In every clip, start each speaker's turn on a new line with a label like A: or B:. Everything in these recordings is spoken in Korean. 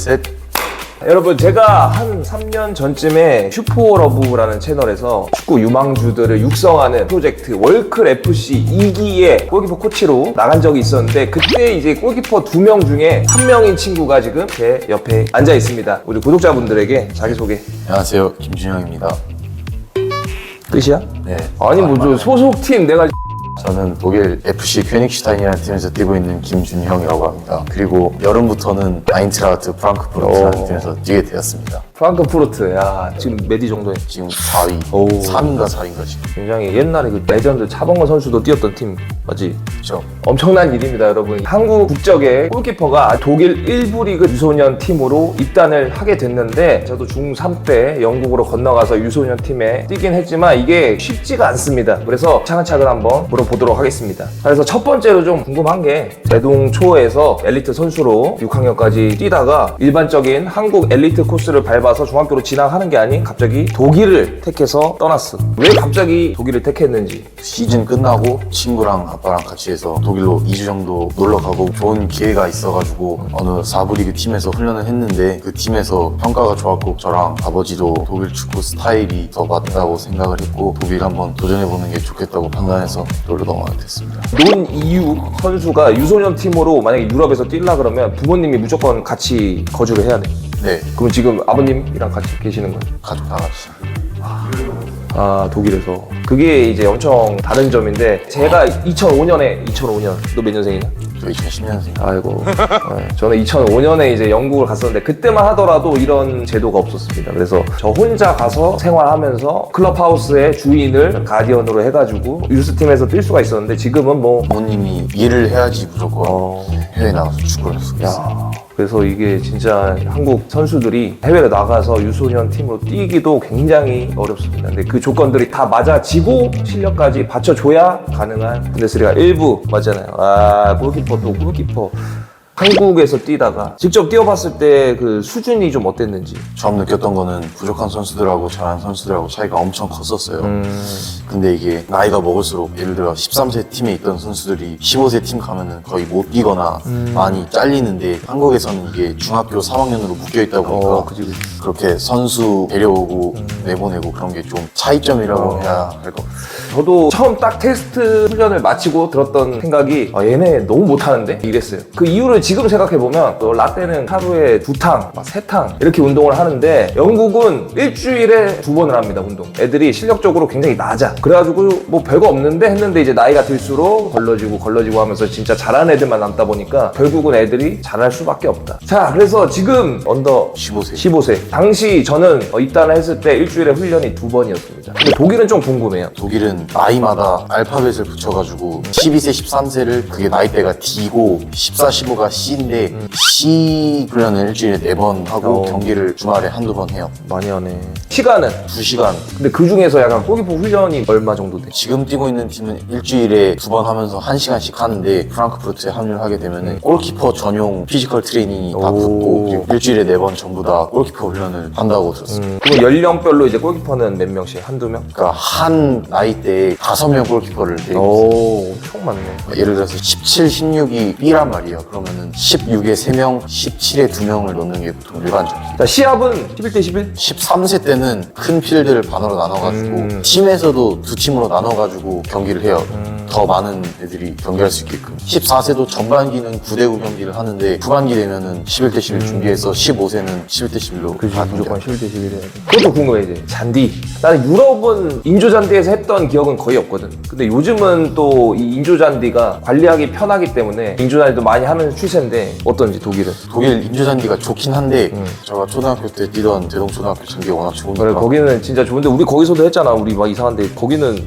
A: 셋.
B: 여러분 제가 한 3년 전쯤에 슈퍼러브라는 채널에서 축구 유망주들을 육성하는 프로젝트 월클 FC 2기의 골키퍼 코치로 나간 적이 있었는데 그때 이제 골키퍼 두 명 중에 한 명인 친구가 지금 제 옆에 앉아 있습니다. 우리 구독자분들에게 자기소개
A: 안녕하세요. 김준영입니다.
B: 끝이야?
A: 네.
B: 아니 뭐 저 소속팀 내가
A: 저는 독일 FC 퀘닉슈타인이라는 팀에서 뛰고 있는 김준형이라고 합니다. 그리고 여름부터는 아인트라트 프랑크푸르트라는
B: 오.
A: 팀에서 뛰게 되었습니다.
B: 프랑크푸르트 야 지금 몇위 정도에
A: 지금 4위,
B: 오.
A: 3인가 4인가 지금.
B: 굉장히 옛날에 그 레전드 차범근 선수도 뛰었던 팀 맞지?
A: 그렇죠.
B: 엄청난 일입니다, 여러분. 한국 국적의 골키퍼가 독일 1부 리그 유소년 팀으로 입단을 하게 됐는데 저도 중3 때 영국으로 건너가서 유소년 팀에 뛰긴 했지만 이게 쉽지가 않습니다. 그래서 차근차근 한번 물어보도록 하겠습니다. 그래서 첫 번째로 좀 궁금한 게 대동 초에서 엘리트 선수로 6학년까지 뛰다가 일반적인 한국 엘리트 코스를 밟아 서 중학교로 진학하는 게 아닌 갑자기 독일을 택해서 떠났어. 왜 갑자기 독일을 택했는지
A: 시즌 끝나고 친구랑 아빠랑 같이 해서 독일로 2주 정도 놀러 가고 좋은 기회가 있어가지고 어느 4부 리그 팀에서 훈련을 했는데 그 팀에서 평가가 좋았고 저랑 아버지도 독일 축구 스타일이 더 맞다고 생각을 했고 독일 한번 도전해보는 게 좋겠다고 판단해서 놀러 넘어가게 됐습니다.
B: 논 이유 선수가 유소년 팀으로 만약에 유럽에서 뛰려 그러면 부모님이 무조건 같이 거주를 해야 돼.
A: 네,
B: 그럼 지금 아버님이랑 같이 계시는 거예요?
A: 가족 다 같이.
B: 아 독일에서 그게 이제 엄청 다른 점인데 제가 2005년에 2005년 너 몇 년생이냐?
A: 저 2010년생.
B: 아이고 네, 저는 2005년에 이제 영국을 갔었는데 그때만 하더라도 이런 제도가 없었습니다. 그래서 저 혼자 가서 생활하면서 클럽하우스의 주인을 가디언으로 해가지고 유스팀에서 뛸 수가 있었는데 지금은 뭐
A: 부모님이 일을 해야지 무조건
B: 어,
A: 해외 나가서 축구를 있어요.
B: 야, 그래서 이게 진짜 한국 선수들이 해외로 나가서 유소년 팀으로 뛰기도 굉장히 어렵습니다. 근데 그 조건들이 다 맞아지고 실력까지 받쳐줘야 가능한 분데스리가 일부 맞잖아요. 아, 골키퍼도 골키퍼. 한국에서 뛰다가 직접 뛰어봤을 때 그 수준이 좀 어땠는지.
A: 처음 느꼈던 거는 부족한 선수들하고 잘하는 선수들하고 차이가 엄청 컸었어요.
B: 음,
A: 근데 이게 나이가 먹을수록 예를 들어 13세 팀에 있던 선수들이 15세 팀 가면은 거의 못 뛰거나
B: 음.
A: 많이 잘리는데 한국에서는 이게 중학교 3학년으로 묶여 있다 보니까
B: 어, 그지, 그지.
A: 그렇게 선수 데려오고 내보내고 그런 게 좀 차이점이라고
B: 어.
A: 해야 할 것 같아요.
B: 저도 처음 딱 테스트 훈련을 마치고 들었던 생각이 아, 얘네 너무 못하는데? 이랬어요. 그 이유를 지금 생각해보면 또 라떼는 하루에 두 탕, 막 세 탕 이렇게 운동을 하는데 영국은 일주일에 두 번을 합니다, 운동. 애들이 실력적으로 굉장히 낮아. 그래가지고 뭐 별거 없는데 했는데 이제 나이가 들수록 걸러지고 걸러지고 하면서 진짜 잘하는 애들만 남다 보니까 결국은 애들이 잘할 수밖에 없다. 자, 그래서 지금 언더
A: 15세.
B: 15세. 당시 저는 어, 입단을 했을 때 일주일에 훈련이 두 번이었습니다. 근데 독일은 좀 궁금해요.
A: 독일은 나이마다 알파벳을 붙여가지고 12세, 13세를 그게 나이대가 D고 14, 15가 C인데 C 훈련을 일주일에 4번 하고
B: 어.
A: 경기를 주말에 한두 번 해요.
B: 많이 하네. 시간은?
A: 2시간.
B: 근데 그 중에서 약간 골키퍼 훈련이 얼마 정도 돼?
A: 지금 뛰고 있는 팀은 일주일에 두 번 하면서 한 시간씩 하는데 프랑크푸르트에 합류를 하게 되면 골키퍼 전용 피지컬 트레이닝이 다
B: 오.
A: 붙고 일주일에 네 번 전부 다 골키퍼 훈련을 한다고 들었습니다.
B: 음, 그럼 연령별로 이제 골키퍼는 몇 명씩? 한두 명?
A: 그러니까 한 나이대에 다섯 명 골키퍼를 데리고 있어요.
B: 오, 엄청 많네.
A: 예를 들어서 17, 16이 B란 말이에요. 그러면 은 16에 3명, 17에 2명을 넣는 게 보통 일반적이에요.
B: 자, 시합은 11대 11?
A: 13세 때는 큰 필드를 반으로 나눠가지고
B: 음.
A: 팀에서도 두 팀으로 나눠가지고 경기를 해요. 더 많은 애들이 경기할 수 있게끔. 14세도 전반기는 9대9 경기를 하는데 후반기 되면은 11대 11 준비해서 15세는 11대 11로
B: 그지 무조건 11대 11 해야 돼. 그것도 궁금해 이제 잔디. 나는 유럽은 인조 잔디에서 했던 기억은 거의 없거든. 근데 요즘은 또 이 인조 잔디가 관리하기 편하기 때문에 인조 잔디도 많이 하는 추세인데 어떤지 독일은?
A: 독일 인조잔디가 좋긴 한데 제가 초등학교 때 뛰던 대동초등학교 잔디가 워낙 좋으니까
B: 그래 거기는 진짜 좋은데 우리 거기서도 했잖아. 우리 막 이상한데 거기는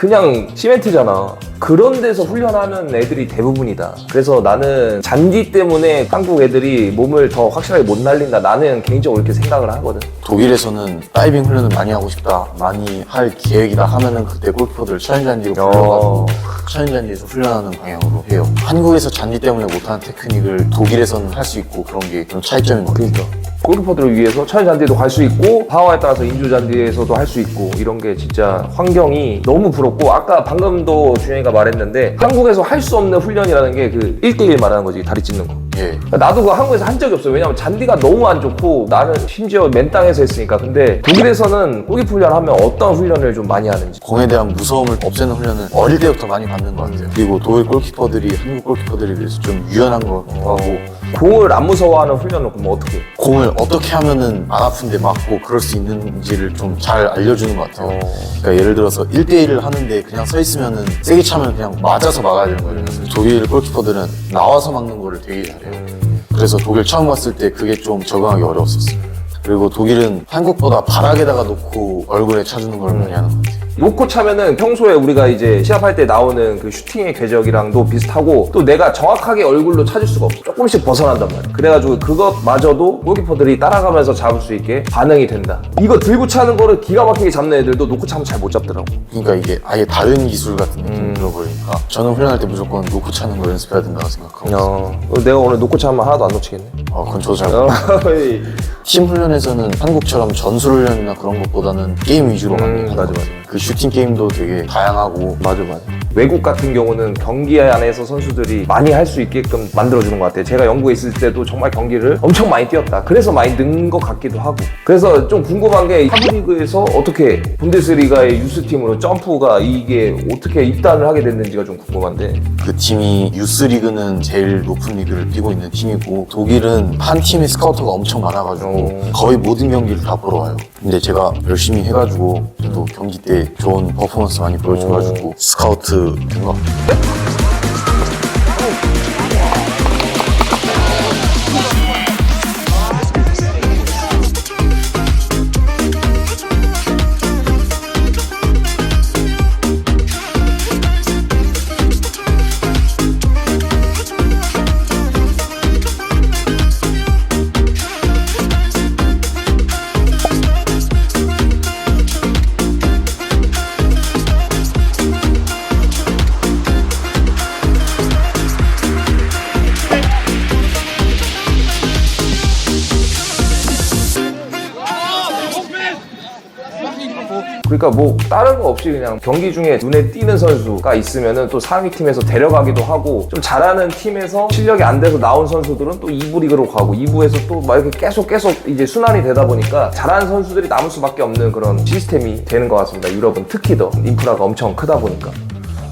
B: 그냥 시멘트잖아. 그런 데서 훈련하는 애들이 대부분이다. 그래서 나는 잔디 때문에 한국 애들이 몸을 더 확실하게 못 날린다. 나는 개인적으로 이렇게 생각을 하거든.
A: 독일에서는 다이빙 훈련을 많이 하고 싶다 많이 할 계획이다 하면은 그때 골키퍼들 천연잔디로
B: 어.
A: 불러가지고 천연잔디에서 훈련하는 방향으로 해요 한국에서 잔디 때문에 못하는 테크닉을 독일에서는 할 수 있고 그런 게좀 차이점인 것 같아요
B: 그러니까 골키퍼들을 위해서 천연잔디에도 갈 수 있고 상황에 따라서 인조 잔디에서도 할 수 있고 이런 게 진짜 환경이 너무 부럽고 아까 방금도 준영이가 말했는데 한국에서 할 수 없는 훈련이라는 게 그 1대1 말하는 거지 다리 찢는 거
A: 예.
B: 나도 그거 한국에서 한 적이 없어요. 왜냐면 잔디가 너무 안 좋고 나는 심지어 맨 땅에서 했으니까. 근데 독일에서는 골키퍼 훈련 하면 어떤 훈련을 좀 많이 하는지.
A: 공에 대한 무서움을 없애는 훈련은 어릴 때부터 많이 받는 것 같아요. 그리고 독일 골키퍼들이 한국 골키퍼들에 비해서 좀 유연한 것 같고
B: 공을 안 무서워하는 훈련은 그럼 어떻게? 해?
A: 공을 어떻게 하면은 안 아픈데 맞고 그럴 수 있는지를 좀 잘 알려주는 것 같아요. 그러니까 예를 들어서 1대1을 하는데 그냥 서 있으면은 세게 차면 그냥 맞아서 막아야 되는 거예요. 그래서 독일 골키퍼들은 나와서 막는 거를 되게 잘해요. 그래서 독일 처음 갔을 때 그게 좀 적응하기 어려웠었어요. 그리고 독일은 한국보다 바닥에다가 놓고 얼굴에 차주는 걸 많이 하는 것 같아요.
B: 놓고 차면은 평소에 우리가 이제 시합할 때 나오는 그 슈팅의 궤적이랑도 비슷하고 또 내가 정확하게 얼굴로 찾을 수가 없어. 조금씩 벗어난단 말이야. 그래가지고 그것마저도 골키퍼들이 따라가면서 잡을 수 있게 반응이 된다. 이거 들고 차는 거를 기가 막히게 잡는 애들도 놓고 차면 잘 못 잡더라고.
A: 그러니까 이게 아예 다른 기술 같은 느낌이 들어버리니까 저는 훈련할 때 무조건 놓고 차는 거 연습해야 된다고 생각하고
B: 어. 내가 오늘 놓고 차면 하나도 안 놓치겠네.
A: 어, 그건 저도 잘 모르겠어요. 팀 훈련에서는 한국처럼 전술 훈련이나 그런 것보다는 게임 위주로 많이 하는
B: 음, 맞아,
A: 것 같아요. 그 슈팅 게임도 되게 다양하고.
B: 맞아 맞아 외국 같은 경우는 경기 안에서 선수들이 많이 할 수 있게끔 만들어주는 것 같아요. 제가 영국에 있을 때도 정말 경기를 엄청 많이 뛰었다. 그래서 많이 는 것 같기도 하고. 그래서 좀 궁금한 게 하브리그에서 어떻게 분데스리가의 유스팀으로 점프가 이게 어떻게 입단을 하게 됐는지가 좀 궁금한데.
A: 그 팀이 유스 리그는 제일 높은 리그를 뛰고 있는 팀이고 독일은 한 팀의 스카우터가 엄청 많아가지고
B: 오.
A: 거의 모든 경기를 다 보러 와요. 근데 제가 열심히 해가지고 저도 경기 때 좋은 퍼포먼스 많이 보여줘가지고 스카우트 된것 같아요.
B: 그러니까 뭐 다른 거 없이 그냥 경기 중에 눈에 띄는 선수가 있으면은 또 상위 팀에서 데려가기도 하고 좀 잘하는 팀에서 실력이 안 돼서 나온 선수들은 또 2부 리그로 가고 2부에서 또 막 이렇게 계속 계속 이제 순환이 되다 보니까 잘하는 선수들이 남을 수밖에 없는 그런 시스템이 되는 것 같습니다. 유럽은 특히 더 인프라가 엄청 크다 보니까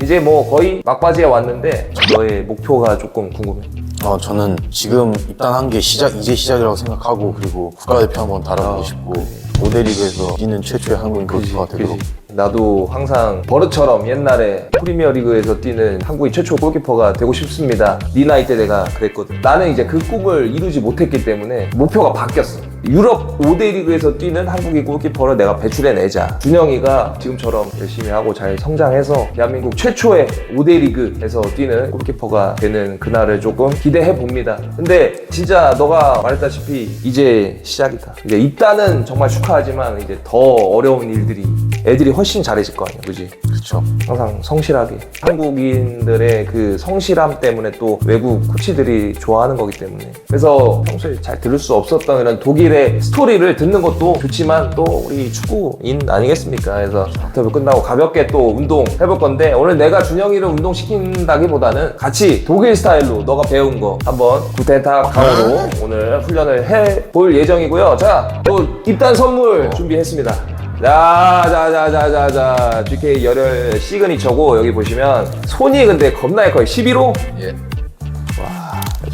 B: 이제 뭐 거의 막바지에 왔는데 너의 목표가 조금 궁금해.
A: 어, 저는 지금 입단한 게 시작, 이제 시작이라고 생각하고 그리고 국가대표 한번 달아보고 싶고 모델리그에서 뛰는 최초의 한국인 골키퍼가 되도록
B: 나도 항상 버릇처럼 옛날에 프리미어 리그에서 뛰는 한국인 최초 골키퍼가 되고 싶습니다. 네 나이 때 내가 그랬거든. 나는 이제 그 꿈을 이루지 못했기 때문에 목표가 바뀌었어. 유럽 5대 리그에서 뛰는 한국인 골키퍼를 내가 배출해내자. 준영이가 지금처럼 열심히 하고 잘 성장해서 대한민국 최초의 5대 리그에서 뛰는 골키퍼가 되는 그날을 조금 기대해 봅니다. 근데 진짜 너가 말했다시피 이제 시작이다. 이제 입단은 정말 축하하지만 이제 더 어려운 일들이 애들이 훨씬 잘해질 거 아니야, 그지?
A: 그렇죠.
B: 항상 성실하게. 한국인들의 그 성실함 때문에 또 외국 코치들이 좋아하는 거기 때문에. 그래서 평소에 잘 들을 수 없었던 이런 독일의 스토리를 듣는 것도 좋지만 또 우리 축구인 아니겠습니까? 그래서 인터뷰 끝나고 가볍게 또 운동 해볼 건데 오늘 내가 준영이를 운동 시킨다기보다는 같이 독일 스타일로 너가 배운 거 한번 구테타 강으로 오늘 훈련을 해 볼 예정이고요. 자 또 입단 선물 준비했습니다 자, 자, 자, 자, 자, 자, GK 열혈 시그니처고 여기 보시면 손이 근데 겁나게 커요. 11호?
A: 예.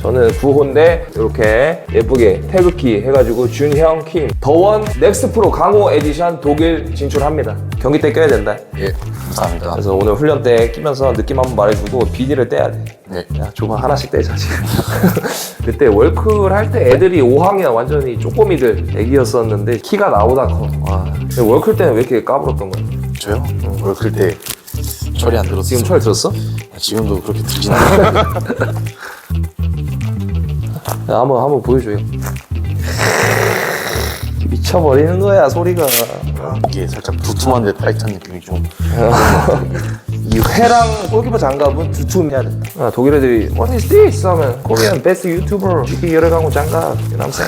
B: 저는 9호인데 이렇게 예쁘게 태극기 해가지고 준형 킴 더원 넥스트 프로 강호 에디션 독일 진출합니다. 경기 때 껴야 된다.
A: 예. 감사합니다.
B: 그래서 오늘 훈련 때 끼면서 느낌 한번 말해주고 비닐을 떼야 돼.
A: 네.
B: 야, 조금 하나씩 떼자, 지금. 그때 월클 할 때 애들이 5학년 완전히 쪼꼬미들 애기였었는데 키가 나보다 커. 와. 근데 월클 때는 왜 이렇게 까불었던 거야?
A: 저요? 월클 때 철이 안 들었어요.
B: 지금 철 들었어?
A: 지금도 그렇게 않아요.
B: 야, 한번 한번 보여줘요. 미쳐버리는 거야 소리가.
A: 이게 살짝 두툼한데 타이트한 느낌이 좀
B: 이 회랑 골키퍼 장갑은 두툼해야 된다. 아, 독일 애들이 What is this? 하면 Korean best YouTuber GK 열애강호 장갑 남생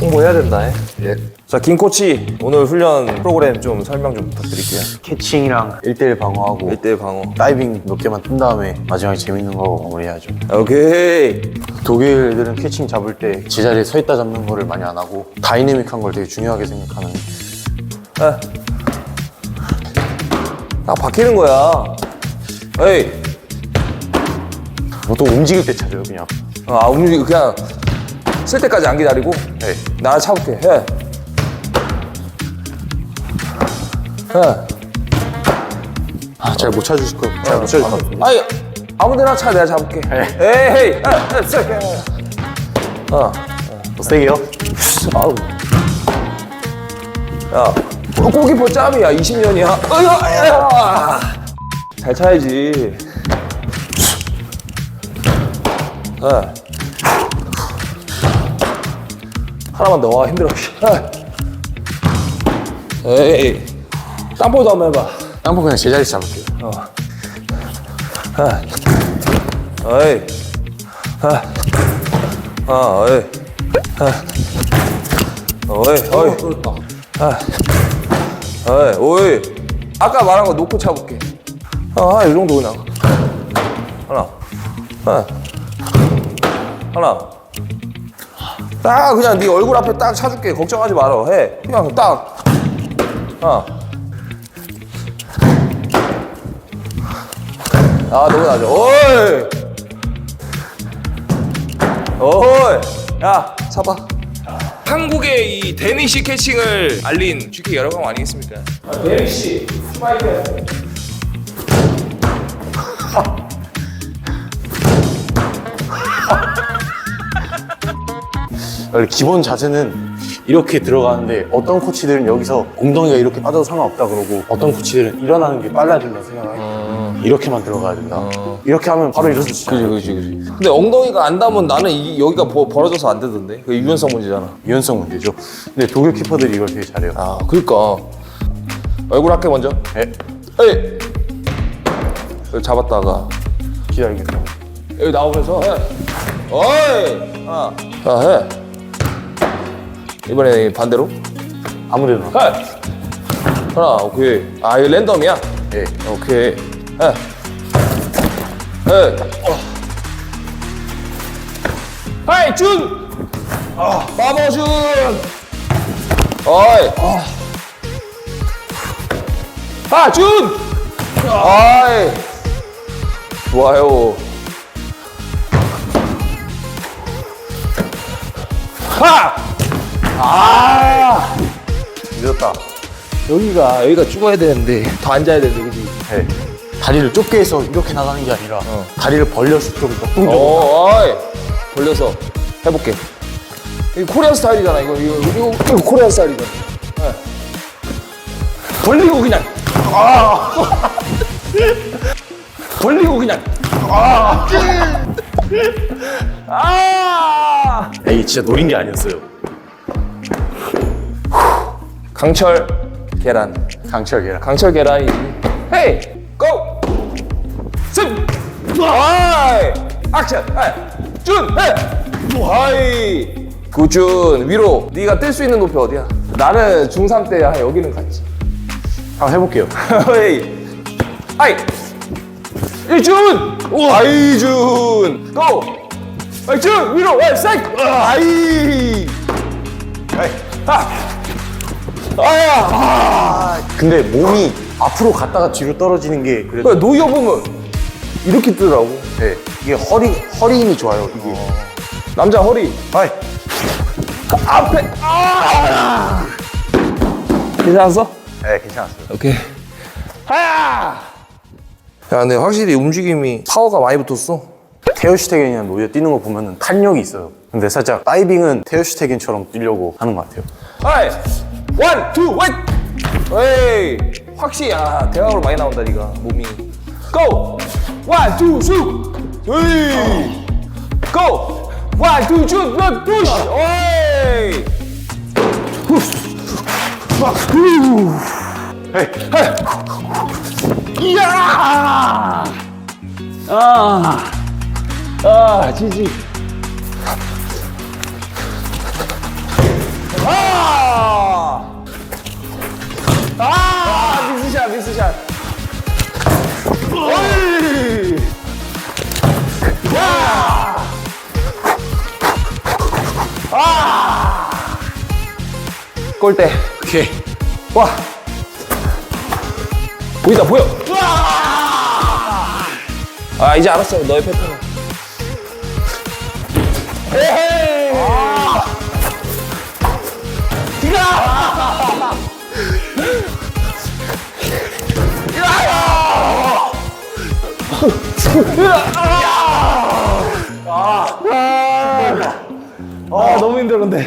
B: 홍보해야 된다. 예. 자, 김 코치 오늘 훈련 프로그램 좀 설명 좀 부탁드릴게요.
A: 캐칭이랑 1대1 방어하고
B: 1대 방어.
A: 다이빙 몇 개만 뜬 다음에 마지막에 재밌는 거 마무리해야죠.
B: 오케이.
A: 독일 애들은 캐칭 잡을 때 제자리에 서 있다 잡는 거를 많이 안 하고 다이내믹한 걸 되게 중요하게 생각하는
B: 아. 딱 바뀌는 거야. 에이.
A: 보통 움직일 때 찾아요 그냥
B: 아, 움직이 그냥 쓸 때까지 안 기다리고
A: 네.
B: 나 차볼게. 해.
A: 아, 잘 못 찾으실 거 잘 못 찾을 것 같은데
B: 아니 아무데나 차 내가 잡을게. 에이, 에이, 에, 쎄. 어,
A: 더 세게요?
B: 아우. 야, 너 골키퍼 짬이야. 20년이야. 으야, 잘 차야지. 에. 하나만 더. 와, 힘들어. 에. 에이. 땀보도 한번 해봐.
A: 한번 그냥 제자리에서 잡을게요
B: 어이. 아. 아, 어이. 아. 어이, 어이. 아. 어이, 어이. 아까 말한 거 놓고 차볼게. 아, 이 정도 그냥. 하나. 하나. 하나. 딱 그냥 네 얼굴 앞에 딱 차줄게. 걱정하지 말아. 해. 그냥 딱. 하나. 아, 너무 나죠. 어이! 어이! 야, 잡아. 한국의 이 데니시 캐칭을 알린 GK 여러분 아니겠습니까? 아, 데니시 스파이크.
A: 원래 기본 자세는 이렇게 들어가는데 어떤 코치들은 여기서 엉덩이가 이렇게 빠져도 상관없다 그러고 어떤 코치들은 일어나는 게 빨라진다 생각하고 이렇게만 들어가야 된다 이렇게 하면 바로 일어설 수 있어요
B: 그지, 그지. 근데 엉덩이가 안 닿으면 나는 이, 여기가 버, 벌어져서 안 되던데. 그 유연성 문제잖아.
A: 유연성 문제죠 근데 독일 키퍼들이 이걸 되게 잘해요
B: 아, 그니까. 얼굴 할게 먼저.
A: 네,
B: 에이! 여기 잡았다가.
A: 기다리겠다
B: 여기 나오면서 해. 어이! 하나. 자, 해. 이번에 반대로.
A: 아무데나
B: 해. 하나, 오케이. 아, 이거 랜덤이야?
A: 네.
B: 오케이. 해. 해. 어. 하이, 준! 아, 바보준! 어이. 아. 아, 준! 아이. 좋아요. 하! 아!
A: 늦었다
B: 여기가, 여기가 죽어야 되는데, 더 앉아야 되는데, 그지?
A: 네. 다리를 좁게 해서 이렇게 나가는 게 아니라 다리를 벌려서 좀 높은
B: 어, 어이. 벌려서 해볼게. 이거 코리안 스타일이잖아. 이거 이거 이거, 이거 코리안 스타일이잖아. 네. 벌리고 그냥. 아. 벌리고 그냥. 아. 아.
A: 에이 진짜 노린 게 아니었어요
B: 강철 계란.
A: 강철 계란
B: 강철 계란이지. 헤이! 아이! 액션! 아이! 준! 헤이! 아이! 구준 위로 네가 뜰 수 있는 높이 어디야? 나는 중3 때한 여기는 갔지
A: 한번 해볼게요
B: 헤이! 아이! 일준! 아이준! 고! 아이준! 위로! 아이! 싹! 아이! 아이! 아! 아야! 아!
A: 근데 몸이 앞으로 갔다가 뒤로 떨어지는 게 그래도
B: 노이어 보면 이렇게 뜨더라고.
A: 네, 이게 허리 허리 힘이 좋아요 이게.
B: 남자 허리.
A: 아이.
B: 그 앞에. 아! 괜찮았어?
A: 네 괜찮았어요.
B: 오케이. 하야! 야 근데 확실히 움직임이 파워가 많이 붙었어.
A: 테어슈테겐이나 노이어 뛰는 거 보면은 탄력이 있어요. 근데 살짝 다이빙은 테어슈테겐처럼 뛰려고 하는 것 같아요.
B: 하이! 원투 웨이 에이 확실히 야 대학으로 많이 나온다 니가 몸이. 고 원투 에이 고 원투 슛 푸시 에이 후. 후.
A: 헤이
B: 헤이
C: 이
B: 아! 골대.
C: 오케이.
B: 와! 보이다, 보여! 아, 이제 알았어. 너의 패턴은. 에헤이! 아, 너무 힘들어, 근데.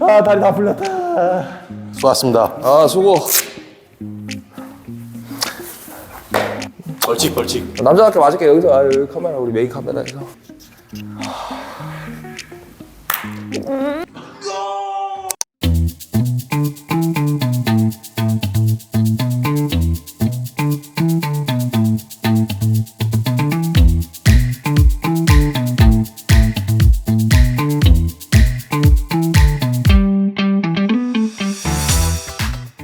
B: 아, 다리 다 풀렸다.
A: 수고하셨습니다.
B: 아, 수고.
C: 벌칙, 벌칙.
B: 남자답게 맞을게 여기서 아 여기 카메라 우리 메인 카메라에서